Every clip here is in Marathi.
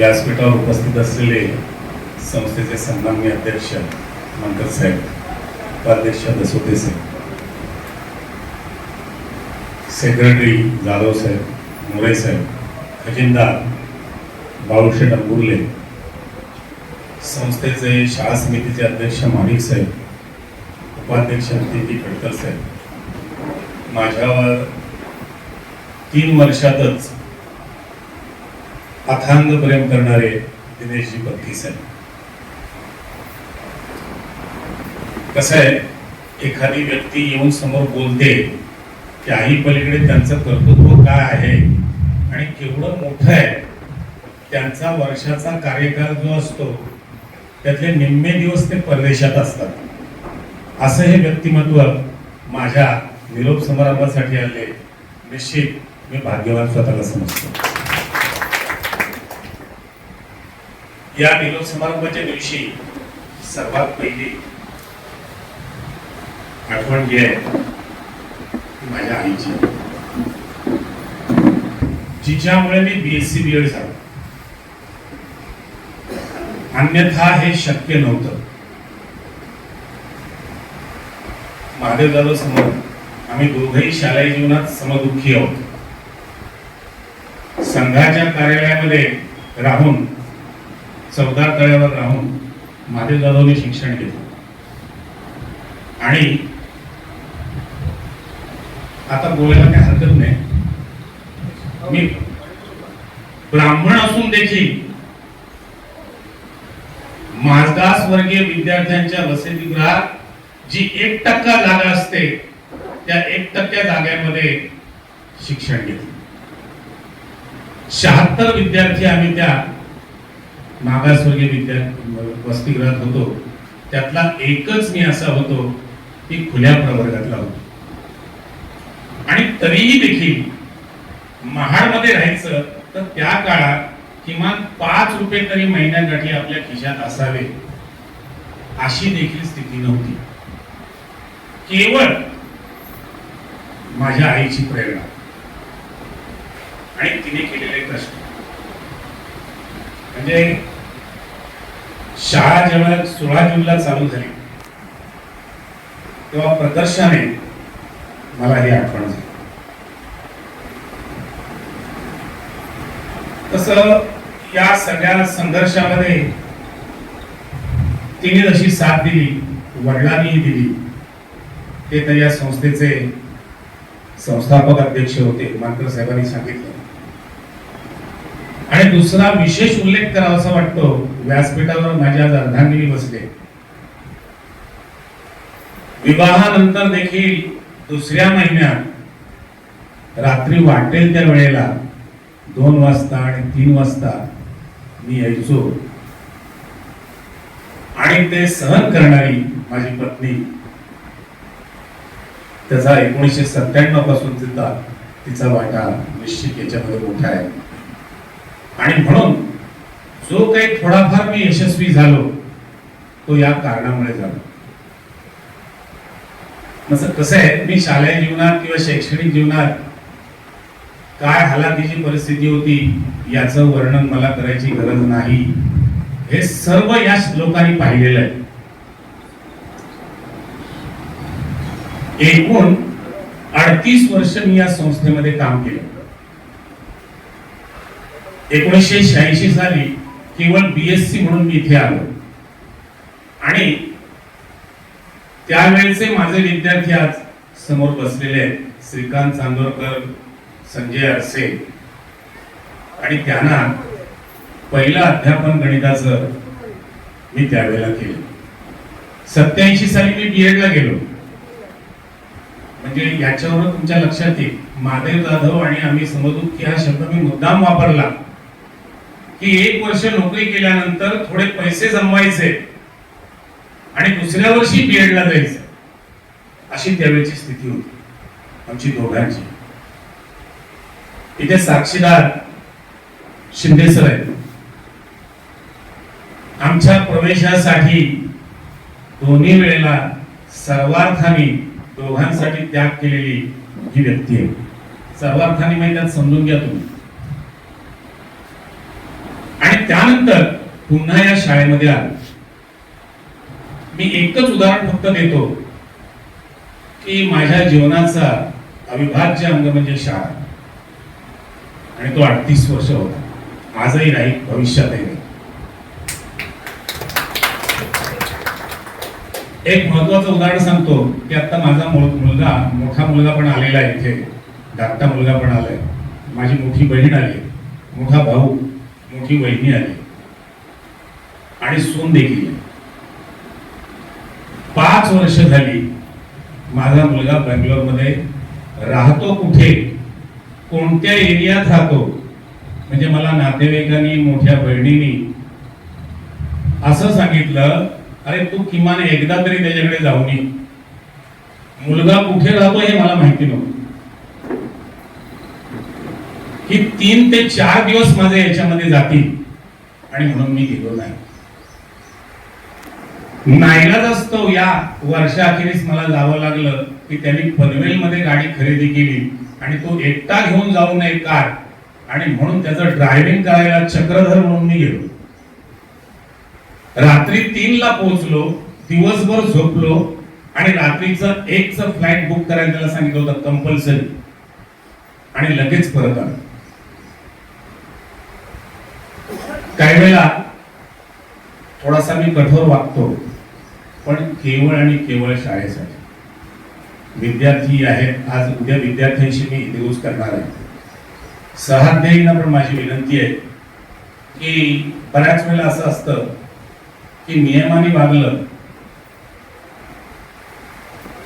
व्यासपीठावर उपस्थित असलेले संस्थेचे सन्मान्य अध्यक्ष मंकर साहेब उपाध्यक्ष दसोते साहेब सेक्रेटरी जाधव साहेब मोरे साहेब खजिनदार बाळूशेठ अंबुर्ले संस्थेचे शाळा समितीचे अध्यक्ष माणिक साहेब उपाध्यक्ष अतिथी खडकर साहेब. माझ्यावर तीन वर्षातच अथांग प्रेम करणारे दिनेशजी पत्ती साहेब कसं आहे एखादी व्यक्ती येऊन समोर बोलते त्याही पलीकडे त्यांचं कर्तृत्व काय आहे आणि केवढं मोठं आहे त्यांचा वर्षाचा कार्यकाळ जो असतो त्यातले निम्मे दिवस ते परदेशात असतात. असं हे व्यक्तिमत्व माझ्या निरोप समारंभासाठी आले निश्चित मी भाग्यवान स्वतःला समजतो. या निरोप समारंभाच्या दिवशी सर्वात पहिली आठवण जी आहे ती माझ्या आईची. जिच्यामुळे मी बीएससी बी एड झालो. अन्यथा हे शक्य नव्हतं. महादेव जाधव समोर आम्ही दोघंही शालेय जीवनात समदुःखी आहोत. संघाच्या कार्यालयामध्ये राहून चौदार तळ्यावर राहून महादेव जाधवने शिक्षण घेतलं आणि आता बोलायला काही हरकत नाही. मी ब्राह्मण असून देखील माजदास वर्गीय विद्यार्थ्यांच्या वसतिगृहात जी एक टक्का जागा असते त्या एक टक्क्या जागेमध्ये शिक्षण घेतलं शहात्तर विद्यार्थी आम्ही त्या मागासवर्गीय विद्यार्थी वसतिगृहात होतो. त्यातला एकच मी असा होतो की खुल्या प्रवर्गातला होतो. आणि तरीही देखील महाडमध्ये राहायचं तर त्या काळात किमान पाच रुपये तरी महिन्यासाठी आपल्या खिशात असावे अशी देखील स्थिती नव्हती. केवळ माझ्या आईची प्रेरणा. आणि तिने केलेले कष्ट म्हणजे शाळा जेव्हा सोळा जूनला चालू झाली तेव्हा प्रदर्शने मला ही आठवण झाली. तस या सगळ्या संघर्षामध्ये तिने जशी साथ दिली वडिलांनीही दिली ते तर या संस्थेचे संस्थापक अध्यक्ष होते मानकर साहेबांनी सांगितलं. आणि दुसरा विशेष उल्लेख करावासा वाटतो व्यासपीठावर माझ्या आज अर्धांगिनी बसले. विवाहानंतर देखील दुसऱ्या महिन्यात रात्री वाटेल त्या वेळेला दोन वाजता आणि तीन वाजता मी यायचो. आणि ते सहन करणारी माझी पत्नी त्याचा एकोणीसशे सत्त्याण्णवपासून तिचा तिचा वाटा निश्चित याच्यामध्ये मोठा आहे. आणि म्हणून जो काही थोडाफार मी यशस्वी झालो तो या कारणामुळे झालो. असं कसं आहे? मी शालेय जीवनात किंवा शैक्षणिक जीवनात काय हालाकीची परिस्थिती होती याचं वर्णन मला करायची गरज नाही. हे सर्व या लोकांनी पाहिलेलं आहे. एकूण अडतीस वर्ष मी या संस्थेमध्ये काम केलं. एकोणीसशे शहाऐंशी साली केवळ बीएससी म्हणून मी इथे आलो. आणि त्यावेळेचे माझे विद्यार्थी आज समोर बसलेले आहेत. श्रीकांत चांदोरकर संजय अरसे आणि त्यांना पहिलं अध्यापन गणिताचं मी त्यावेळेला केलं. सत्याऐंशी साली मी बी ला गेलो. म्हणजे याच्यावर तुमच्या लक्षात येईल. महादेव जाधव आणि आम्ही समदुःखी हा शब्द मी मुद्दाम वापरला. की एक वर्ष नोकरी केल्यानंतर थोडे पैसे जमवायचे आणि दुसऱ्या वर्षी बी ला जायचं अशी त्यावेळेची स्थिती होती आमची दोघांची. इथे साक्षीदार शिंदे सर आहेत. आमच्या प्रवेशासाठी दोन्ही वेळेला सर्वार्थाने दोघांसाठी त्याग केलेली ही व्यक्ती आहे. सर्वार्थाने माहिती समजून घ्या तुम्ही. आणि त्यानंतर पुन्हा या शाळेमध्ये आलो. मी एकच उदाहरण फक्त देतो की माझ्या जीवनाचा अविभाज्य अंग म्हणजे शाळा. आणि तो अडतीस वर्ष होता. आजही नाही भविष्यातही नाही एक महत्वाचं उदाहरण सांगतो की आता माझा मुलगा मोठा मुलगा पण आलेला आहे इथे. धाकटा मुलगा पण आलाय. माझी मोठी बहीण आली मोठा भाऊ. मोठी वहिनी आली आणि सून देखील पाच वर्ष झाली माझा मुलगा बेंगलोरमध्ये राहतो कुठे? कोणत्या एरियात राहतो? म्हणजे मला नातेवाईकांनी मोठ्या बहिणींनी असं सांगितलं अरे तू किमान एकदा तरी त्याच्याकडे जाऊन मुलगा कुठे राहतो हे मला माहिती नव्हतं की तीन ते चार दिवस माझे याच्यामध्ये जातील. आणि म्हणून मी गेलो नाही. नाईलाज असतो या वर्षाअखेरीस मला जावं लागलं की त्यांनी पनवेलमध्ये गाडी खरेदी केली आणि तो एकटा घेऊन जाऊ नये कार. आणि म्हणून त्याचं ड्रायव्हिंग करायला चक्रधर म्हणून मी गेलो. रात्री तीन ला पोहोचलो दिवसभर झोपलो आणि रात्रीचं एकच फ्लाईट बुक करायला त्याला सांगितलं होतं कंपल्सरी आणि लगेच परत आलो. काही वेळेला थोडासा मी कठोर वागतो पण केवळ आणि केवळ शाळेसाठी. विद्यार्थी आहेत आज उद्या विद्यार्थ्यांशी मी दिवस करणार आहे. सहाध्यायींना पण माझी विनंती आहे की बऱ्याच वेळेला असं असतं की नियमाने वागलं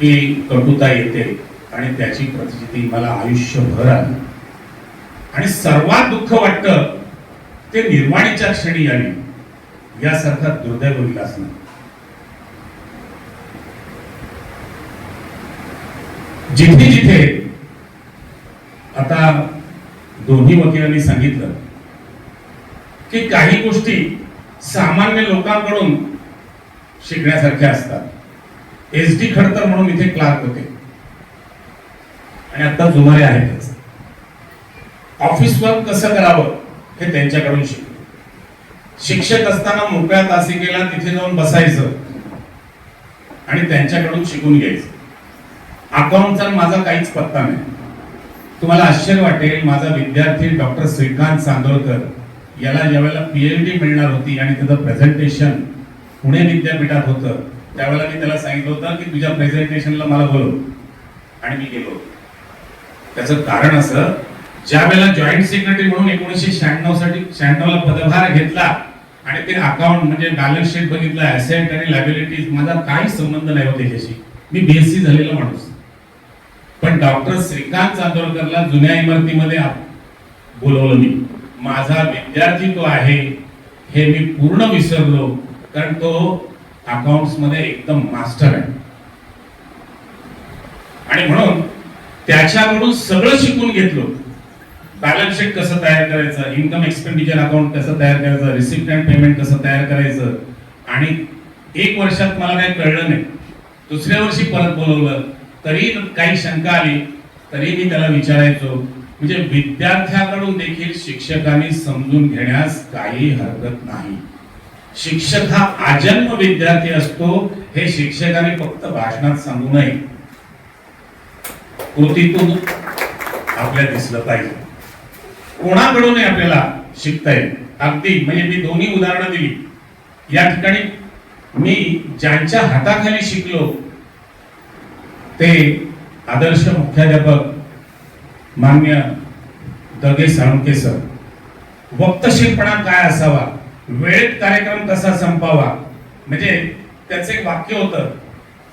की कटुता येते आणि त्याची प्रतिष्ठी मला आयुष्यभर आली आणि सर्वात दुःख वाटतं ते निर्वाणीच्या क्षणी यावी. यासारखा दुर्दैव विलास नाही. जिथे जिथे आता दोन्ही वकिलांनी सांगितलं की काही गोष्टी सामान्य लोकांकडून शिकण्यासारख्या असतात. एस डी खडतर म्हणून इथे क्लार्क होते. आणि आता जुमारे आहेतच ऑफिस वर्क कसं करावं? हे त्यांच्याकडून शिकलो. शिक्षक असताना मोकळ्या तासिकेला तिथे जाऊन बसायचं आणि त्यांच्याकडून शिकून घ्यायचं. अकाउंटचा माझा काहीच पत्ता नाही. तुम्हाला आश्चर्य वाटेल माझा विद्यार्थी डॉक्टर श्रीकांत चांदोरकर याला ज्यावेळेला पी एन डी मिळणार होती आणि त्याचं प्रेझेंटेशन पुणे विद्यापीठात होतं त्यावेळेला मी त्याला सांगितलं होतं की तुझ्या प्रेझेंटेशनला मला बोलव. आणि मी गेलो. त्याचं कारण असं ज्या वेळेला जॉईंट सेक्रेटरी म्हणून एकोणीसशे शहाण्णवसाठी शहाण्णव ला पदभार घेतला आणि ते अकाउंट म्हणजे बॅलन्स शीट बघितलं ऍसेट आणि लायबिलिटीज माझा काही संबंध नाही होता त्याच्याशी. मी बीएससी झालेला माणूस. पण डॉक्टर श्रीकांत चांदोरकरला जुन्या इमारतीमध्ये बोलवलं मी. माझा विद्यार्थी तो आहे हे मी पूर्ण विसरलो कारण तो अकाउंट्समध्ये एकदम मास्टर आहे. आणि म्हणून त्याच्याकडून सगळं शिकून घेतलं. बॅलन्स शीट कसं तयार करायचं? इन्कम एक्सपेंडिचर अकाउंट कसं तयार करायचं? रिसिप्ट अँड पेमेंट कसं तयार करायचं? आणि एक वर्षात मला काही कळलं नाही. दुसऱ्या वर्षी परत बोलवलं. तरी काही शंका आली. तरी मी त्याला विचारायचो. म्हणजे विद्यार्थ्याकडून देखील शिक्षकांनी समजून घेण्यास काही हरकत नाही. शिक्षक हा आजन्म विद्यार्थी असतो हे शिक्षकाने फक्त भाषणात सांगू नये. कृतीतून आपल्याला दिसलं पाहिजे. कोणाकडूनही आपल्याला शिकता येईल. अगदी म्हणजे मी दोन्ही उदाहरणं दिली. या ठिकाणी मी ज्यांच्या हाताखाली शिकलो ते आदर्श मुख्याध्यापक मान्य दगे साळुंके सर. वक्तशीरपणा काय असावा? वेळेत कार्यक्रम कसा संपावा? म्हणजे त्याचं एक वाक्य होतं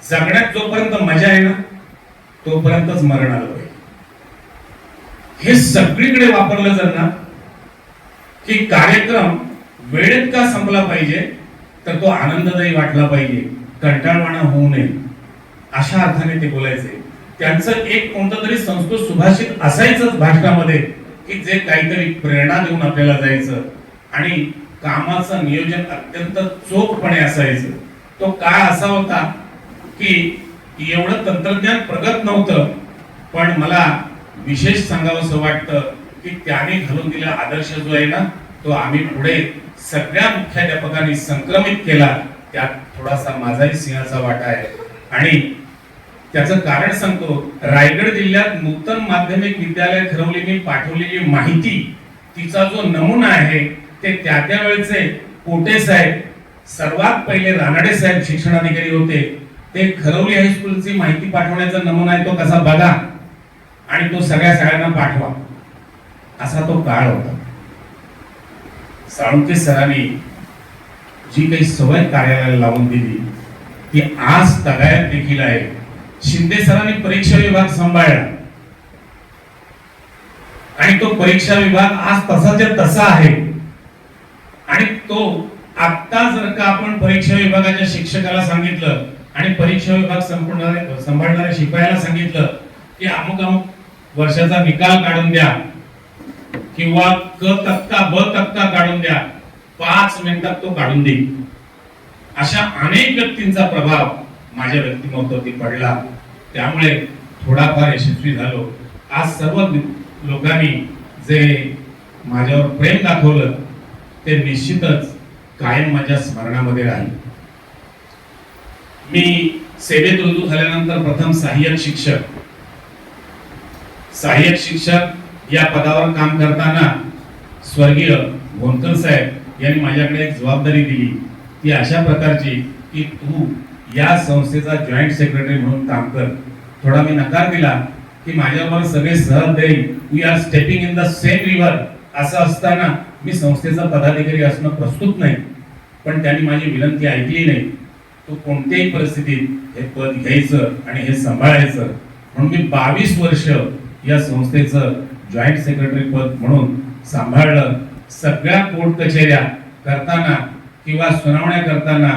जगण्यात जोपर्यंत मजा आहे ना तोपर्यंतच मरण आलं हे सगळीकडे वापरलं जर ना की कार्यक्रम वेळेत का संपला पाहिजे तर तो आनंददायी वाटला पाहिजे. कंटाळवाणा होऊ नये. अशा अर्थाने ते बोलायचे. त्यांचं एक कोणतं तरी संस्कृत सुभाषित असायचंच भाषणामध्ये की जे काहीतरी प्रेरणा देऊन आपल्याला जायचं. आणि कामाचं नियोजन अत्यंत चोखपणे असायचं. तो काळ असा होता की एवढं तंत्रज्ञान प्रगत नव्हतं पण मला विशेष सांगावंसं वाटतं की त्याने घालून दिलेला आदर्श जो आहे ना तो आम्ही पुढे सगळ्या मुख्याध्यापकांनी संक्रमित केला त्यात थोडासा माझाही सिंहाचा वाटा आहे. आणि त्याचं कारण सांगतो रायगड जिल्ह्यात नूतन माध्यमिक विद्यालय ठरवलेली पाठवलेली माहिती तिचा जो नमुना आहे ते त्या त्या वेळेचे कोटे साहेब सर्वात पहिले रानडे साहेब शिक्षणाधिकारी होते. ते खरवली हायस्कूलची माहिती पाठवण्याचा नमुना आहे तो कसा? बघा. आणि तो सगळ्या सगळ्यांना पाठवा. असा तो काळ होता. साळुंके सरांनी जी काही सवय कार्यालयाला लावून दिली ती आज तगायत देखील आहे. शिंदे सरांनी परीक्षा विभाग सांभाळला. आणि तो परीक्षा विभाग आज तसाच्या तसा आहे. आणि तो आता जर का आपण परीक्षा विभागाच्या शिक्षकाला सांगितलं आणि परीक्षा विभाग संपूर्ण सांभाळणाऱ्या शिपायाला सांगितलं की अमुक अमुक वर्षाचा निकाल काढून द्या. किंवा क तक्ता ब तक्ता काढून द्या. पाच मिनिटात तो काढून देईल. अशा अनेक व्यक्तींचा प्रभाव माझ्या व्यक्तिमत्वावरती पडला. त्यामुळे थोडाफार यशस्वी झालो. आज सर्व लोकांनी जे माझ्यावर प्रेम दाखवलं ते निश्चितच कायम माझ्या स्मरणामध्ये राहील. मी सेवेत रुजू झाल्यानंतर प्रथम सहाय्यक शिक्षक सहाय्यक शिक्षक या पदावर काम करताना स्वर्गीय भोनकर साहेब यांनी माझ्याकडे एक जबाबदारी दिली. ती अशा प्रकारची की तू या संस्थेचा जॉईंट सेक्रेटरी म्हणून काम कर. थोडा मी नकार दिला की माझ्यावर सगळे सहल देईल. We are stepping in the same river असं असताना मी संस्थेचा पदाधिकारी असणं प्रस्तुत नाही. पण त्यांनी माझी विनंती ऐकली नाही. तो कोणत्याही परिस्थितीत हे पद घ्यायचं आणि हे सांभाळायचं. म्हणून मी बावीस वर्ष या संस्थेचं जॉईंट सेक्रेटरी पद म्हणून सांभाळलं. सगळ्या कोर्ट कचेऱ्या करताना किंवा सुनावण्या करताना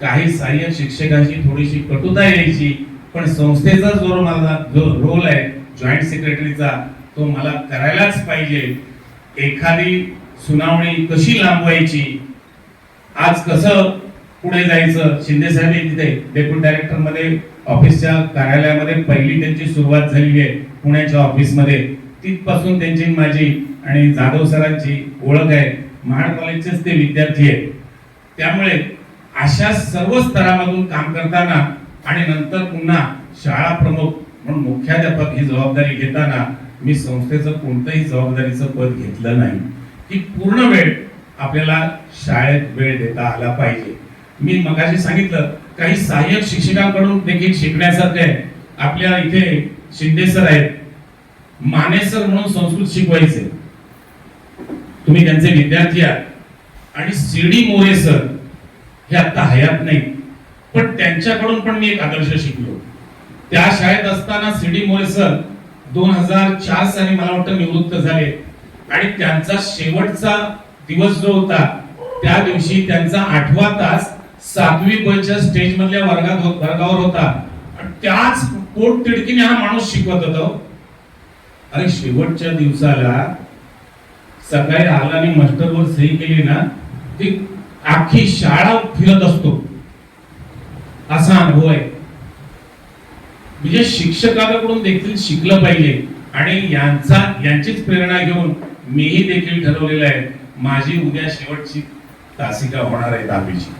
काही सहाय्यक शिक्षकांची थोडीशी कटुता यायची पण संस्थेचा जो मला जो रोल आहे जॉईंट सेक्रेटरीचा तो मला करायलाच पाहिजे. एखादी सुनावणी कशी लांबवायची? आज कसं पुढे जायचं? शिंदे साहेब तिथे डेप्युटी डायरेक्टरमध्ये ऑफिसच्या कार्यालयामध्ये पहिली त्यांची सुरुवात झालेली आहे. पुण्याच्या ऑफिसमध्ये. तिथपासून त्यांची माझी आणि जाधव सरांची ओळख आहे. महाड कॉलेजचेच ते विद्यार्थी आहेत. त्यामुळे अशा सर्व स्तरामधून काम करताना आणि नंतर पुन्हा शाळा प्रमुख म्हणून मुख्याध्यापक ही जबाबदारी घेताना मी संस्थेचं कोणतंही जबाबदारीचं पद घेतलं नाही. की पूर्ण वेळ आपल्याला शाळेत वेळ देता आला पाहिजे. मी मगाशी सांगितलं काही सहाय्यक शिक्षकांकडून देखील शिकण्यासारखे आहे. आपल्या इथे शिंदे सर आहेत. माने सर म्हणून संस्कृत शिकवायचे. तुम्ही त्यांचे विद्यार्थी आहात. आणि सी डी मोरे सर हे आता हयात नाही. पण त्यांच्याकडून पण मी एक आदर्श शिकलो. त्या शाळेत असताना सी डी मोरे सर दोन हजार चार साली मला वाटतं निवृत्त झाले. आणि त्यांचा शेवटचा दिवस जो होता त्या दिवशी त्यांचा आठवा तास सातवी बच्या स्टेज मधल्या वर्गात हो-, वर्गावर होता. त्याच पोट तिडकीने हा माणूस शिकवत होता. अरे शेवटच्या दिवसाला सकाळी आला आणि मास्टरवर सही केली ना ती अख्खी शाळा फिरत असतो. असा अनुभव आहे. म्हणजे शिक्षकाकडून देखील शिकलं पाहिजे आणि यांचा यांचीच प्रेरणा घेऊन मीही देखील ठरवलेलं आहे माझी उद्या शेवटची तासिका होणार आहे दहावीची.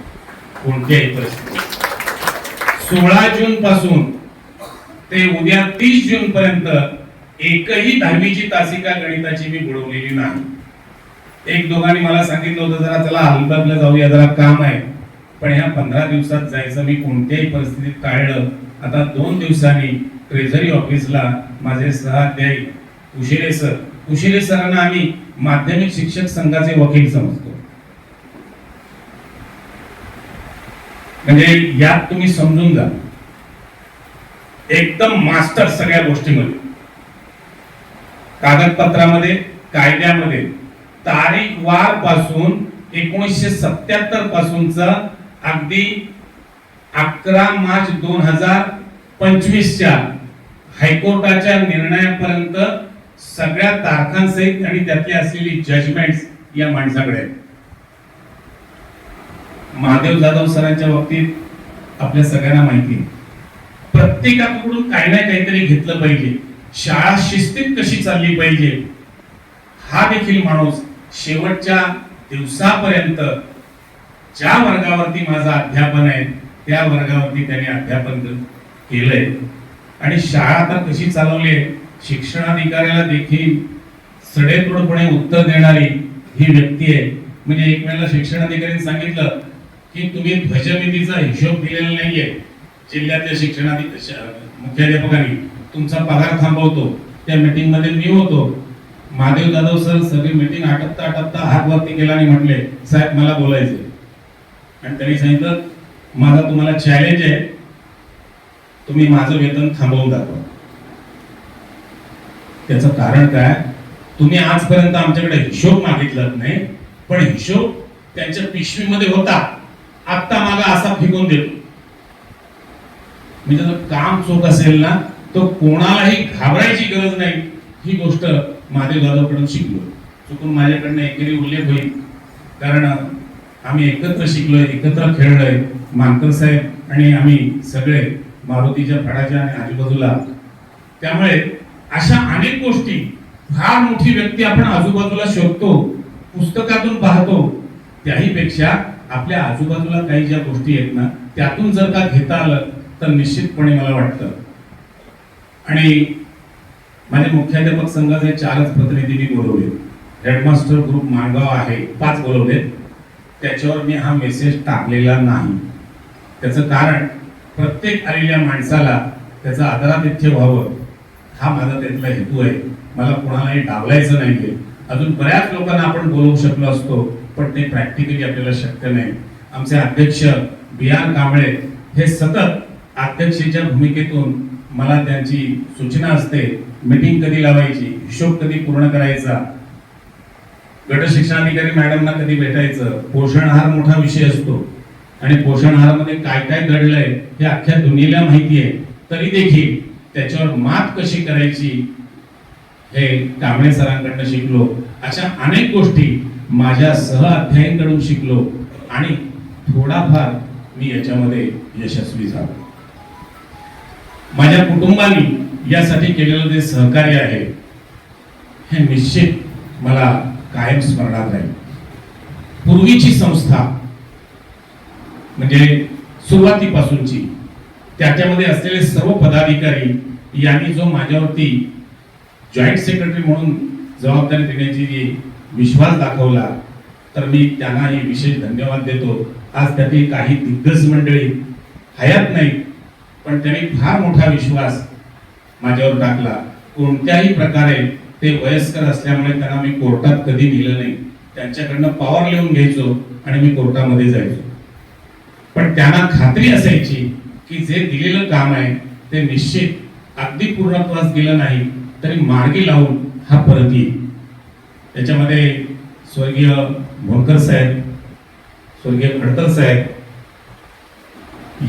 कोणत्याही परिस्थितीत. सोळा जून पासून ते उद्या तीस जून पर्यंत एकही दहावीची तासिका गणिताची मी बुडवलेली नाही. एक दोघांनी मला सांगितलं होतं जरा चला अलिबागला जाऊया जरा काम आहे. पण ह्या पंधरा दिवसात जायचं मी कोणत्याही परिस्थितीत टाळलं आता दोन दिवसांनी ट्रेझरी ऑफिसला माझे सहाध्यायी उशिरे सर उशिरे सरांना आम्ही माध्यमिक शिक्षक संघाचे वकील समजतो. म्हणजे यात तुम्ही समजून जा. एकदम मास्टर सगळ्या गोष्टीमध्ये. कागदपत्रामध्ये कायद्यामध्ये तारीख वारपासून एकोणीसशे सत्याहत्तर पासूनचा अगदी अकरा मार्च दोन हजार पंचवीसच्या हायकोर्टाच्या निर्णयापर्यंत सगळ्या तारखांसहित आणि त्यातली असलेली जजमेंट्स या माणसाकडे आहेत. महादेव जाधव सरांच्या बाबतीत आपल्या सगळ्यांना माहिती आहे. प्रत्येकाकडून काही ना काहीतरी घेतलं पाहिजे. शाळा शिस्तीत कशी चालली पाहिजे हा देखील माणूस शेवटच्या दिवसापर्यंत ज्या वर्गावरती माझं अध्यापन आहे त्या वर्गावरती त्याने अध्यापन केलंय. आणि शाळा आता कशी चालवली आहे शिक्षणाधिकाऱ्याला देखील सडेतोडपणे उत्तर देणारी ही व्यक्ती आहे. म्हणजे एक वेळेला शिक्षणाधिकाऱ्यांनी सांगितलं की तुम्ही ध्वजनिधीचा हिशोब दिलेला नाहीये. जिल्ह्यातल्या शिक्षणाधिक मुख्याध्यापकांनी तुमचा पगार थांबवतो. त्या मीटिंगमध्ये मी होतो. महादेव जाधव सर सगळी मीटिंग आटपता आटपता हात वरती केला आणि म्हटले साहेब मला बोलायचे आणि त्यांनी सांगितलं माझा तुम्हाला चॅलेंज आहे. तुम्ही माझं वेतन थांबवून दाखवा. त्याचं कारण काय? तुम्ही आजपर्यंत आमच्याकडे हिशोब मागितलात नाही पण हिशोब त्यांच्या पिशवीमध्ये होता. आत्ता मागा असा फिकून देतो. म्हणजे काम चोख असेल ना तो कोणालाही घाबरायची गरज नाही. ही गोष्ट महादेव जाधवकडून शिकलो. चुकून माझ्याकडनं एकेरी उल्लेख होईल. कारण आम्ही एकत्र शिकलोय एकत्र खेळलोय. मानकर साहेब आणि आम्ही सगळे मारुतीच्या फडाच्या आणि आजूबाजूला. त्यामुळे अशा अनेक गोष्टी फार मोठी व्यक्ती आपण आजूबाजूला शोधतो पुस्तकातून पाहतो. त्याही पेक्षा आपल्या आजूबाजूला काही ज्या गोष्टी आहेत ना त्यातून जर का घेता आलं तर निश्चितपणे मला वाटतं. आणि माझे मुख्याध्यापक संघाचे चारच प्रतिनिधी मी बोलवले. हेडमास्टर ग्रुप माणगाव आहे पाच बोलवले. त्याच्यावर मी हा मेसेज टाकलेला नाही. त्याचं कारण प्रत्येक आलेल्या माणसाला त्याचं आदरातिथ्य व्हावं हा माझा त्यातला हेतू आहे. मला कोणालाही डावलायचं आहे अजून बऱ्याच लोकांना आपण बोलवू शकलो असतो. पण ते प्रॅक्टिकली आपल्याला शक्य नाही. आमचे अध्यक्ष बी आर कांबळे हे सतत अध्यक्षेच्या भूमिकेतून मला त्यांची सूचना असते मीटिंग कधी लावायची हिशोब कधी पूर्ण करायचा गट शिक्षणाधिकारी मॅडमना कधी भेटायचं पोषण आहार मोठा विषय असतो. आणि पोषण आहारामध्ये काय काय घडलंय हे अख्ख्या दुनियेला माहिती आहे. तरी देखील त्याच्यावर मात कशी करायची हे कांबळे सरांकडनं शिकलो. अशा अनेक गोष्टी माझ्या सह अध्यायांकडून शिकलो आणि थोडाफार मी याच्यामध्ये यशस्वी झालो. माझ्या कुटुंबाने यासाठी केलेलं जे सहकार्य आहे हे निश्चित मला कायम स्मरणात राहील. पूर्वीची संस्था म्हणजे सुरुवातीपासूनची त्याच्यामध्ये असलेले सर्व पदाधिकारी यांनी जो माझ्यावरती जॉईंट सेक्रेटरी म्हणून जबाबदारी देण्याची जी विश्वास दाखवला तर मी त्यांनाही विशेष धन्यवाद देतो. आज त्यातील काही दिग्गज मंडळी हयात नाही पण त्यांनी फार मोठा विश्वास माझ्यावर टाकला. कोणत्याही प्रकारे ते वयस्कर असल्यामुळे त्यांना मी कोर्टात कधी दिलं नाही. त्यांच्याकडनं पॉवर लिहून घ्यायचो आणि मी कोर्टामध्ये जायचो. पण त्यांना खात्री असायची की जे दिलेलं काम आहे ते निश्चित अगदी पूर्णत्वास गेलं नाही तरी मार्गी लावून हा परत येईल. त्याच्यामध्ये स्वर्गीय भोंकर साहेब स्वर्गीय खडतर साहेब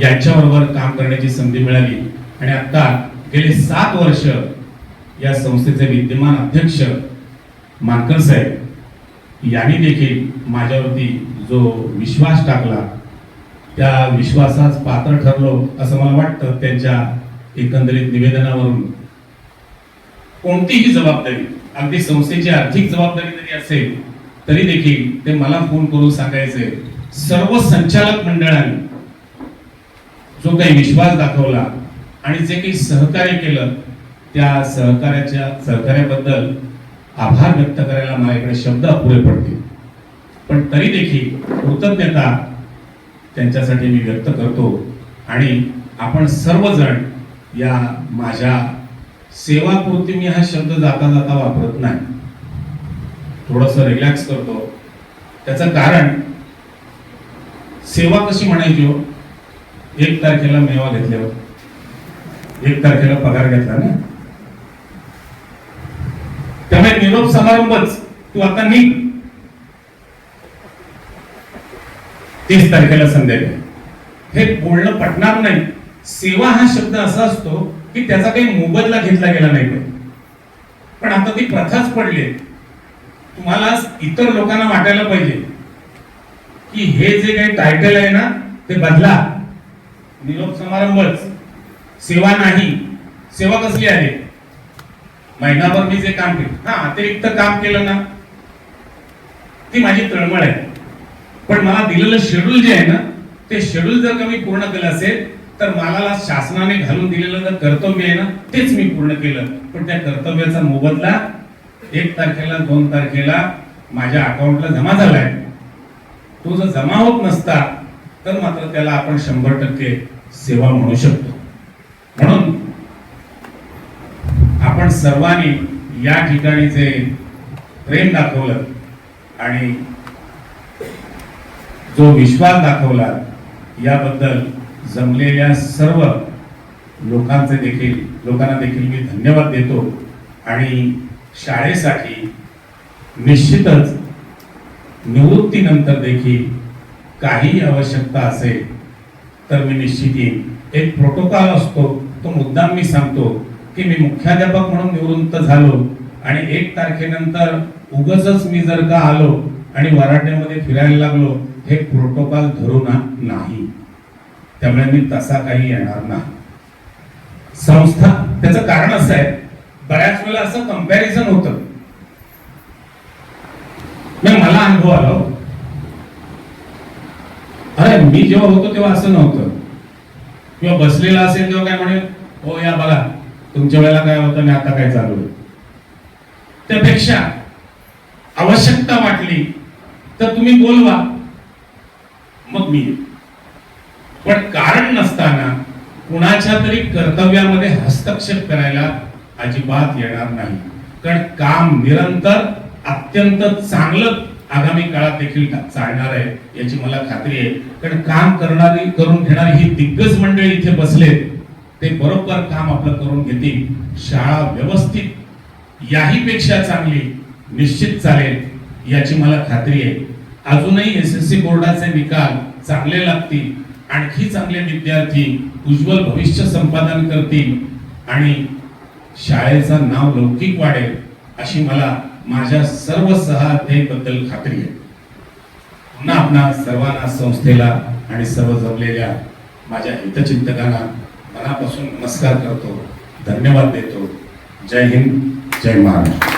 यांच्याबरोबर काम करण्याची संधी मिळाली. आणि आता गेले सात वर्ष या संस्थेचे विद्यमान अध्यक्ष मानकर साहेब यांनी देखील माझ्यावरती जो विश्वास टाकला त्या विश्वासास पात्र ठरलो असं मला वाटतं. त्यांच्या एकंदरीत निवेदनावरून कोणतीही जबाबदारी अगदी संस्थेची आर्थिक जबाबदारी जरी असेल तरी देखील ते मला फोन करून सांगायचे. सर्व संचालक मंडळांनी जो काही विश्वास दाखवला आणि जे काही सहकार्य केलं त्या सहकार्याच्या सहकार्याबद्दल आभार व्यक्त करायला माझ्याकडे शब्द अपुरे पडतील. पण तरी देखील कृतज्ञता त्यांच्यासाठी मी व्यक्त करतो आणि आपण सर्वजण या माझ्या सेवापुरती मी हा शब्द जाता जाता वापरत नाही. थोडस रिलॅक्स करतो. त्याचं कारण सेवा कशी म्हणायची हो? एक तारखेला मेवा घेतल्यावर. एक तारखेला पगार घेतला ना? त्यामुळे निरोप समारंभच. तू आता निघ. तीस तारखेला संध्याकाळी. हे बोलणं पटणार नाही. सेवा हा शब्द असा असतो की त्याचा काही मोबदला घेतला गेला नाही पण आता ती प्रथाच पडली. तुम्हाला इतर लोकांना वाटायला पाहिजे की हे जे काही टायटल आहे ना ते बदला. निरोप समारंभच. सेवा नाही. सेवा कसली आहे? महिनाभर मी जे काम केलं. हा अतिरिक्त काम केलं ना. ती माझी तळमळ आहे. पण मला दिलेलं शेड्यूल जे आहे ना ते शेड्यूल जर का मी पूर्ण केलं असेल तर मला शासनाने घालून दिलेलं जर कर्तव्य आहे ना तेच मी पूर्ण केलं. पण त्या कर्तव्याचा मोबदला एक तारखेला दोन तारखेला माझ्या अकाउंटला जमा झालाय. तो जर जमा होत नसता तर मात्र त्याला आपण शंभर टक्के सेवा म्हणू शकतो. म्हणून आपण सर्वांनी या ठिकाणी जे प्रेम दाखवलं आणि जो विश्वास दाखवला याबद्दल जमलेल्या सर्व लोकांचे देखील लोकांना देखील मी धन्यवाद देतो. आणि शाळेसाठी निश्चितच निवृत्तीनंतर देखील काही आवश्यकता असेल तर मी निश्चित येईन. एक प्रोटोकॉल असतो तो मुद्दाम मी सांगतो की मी मुख्याध्यापक म्हणून निवृत्त झालो आणि एक तारखेनंतर उगच मी जर का आलो आणि वराट्यामध्ये फिरायला लागलो हे प्रोटोकॉल धरू ना नाही. त्यामुळे मी तसा काही येणार नाही. संस्था त्याचं कारण असं आहे बऱ्याच वेळेला असं कंपॅरिझन होतं. नाही, मला अनुभव आला हो. अरे मी जेव्हा होतो तेव्हा असं नव्हतं. किंवा बसलेला असेल तेव्हा काय म्हणेल हो या बघा तुमच्या वेळेला काय होतं आणि आता काय चालू आहे? त्यापेक्षा आवश्यकता वाटली तर तुम्ही बोलवा. मग मी पण कारण नसताना कुणाच्या तरी कर्तव्यामध्ये हस्तक्षेप करायला अजिबात येणार नाही. कारण काम निरंतर अत्यंत चांगलं आगामी काळात देखील चालणार आहे याची मला खात्री आहे. कारण काम करणारी करून घेणारी ही दिग्गज मंडळी इथे बसलेत ते बरोबर काम आपलं करून घेतील. शाळा व्यवस्थित याही पेक्षा चांगली निश्चित चालेल याची मला खात्री आहे. अजूनही एस एस सी बोर्डाचे निकाल चांगले लागतील. आणखी चांगले विद्यार्थी उज्ज्वल भविष्य संपादन करतील आणि शाळेचा नाव लौकिक वाढेल अशी मला माझ्या सर्व सहाध्यायीबद्दल खात्री आहे. पुन्हा आपणा सर्वांना संस्थेला आणि सर्व जमलेल्या माझ्या हितचिंतकांना मनापासून नमस्कार करतो. धन्यवाद देतो. जय हिंद जय महाराष्ट्र.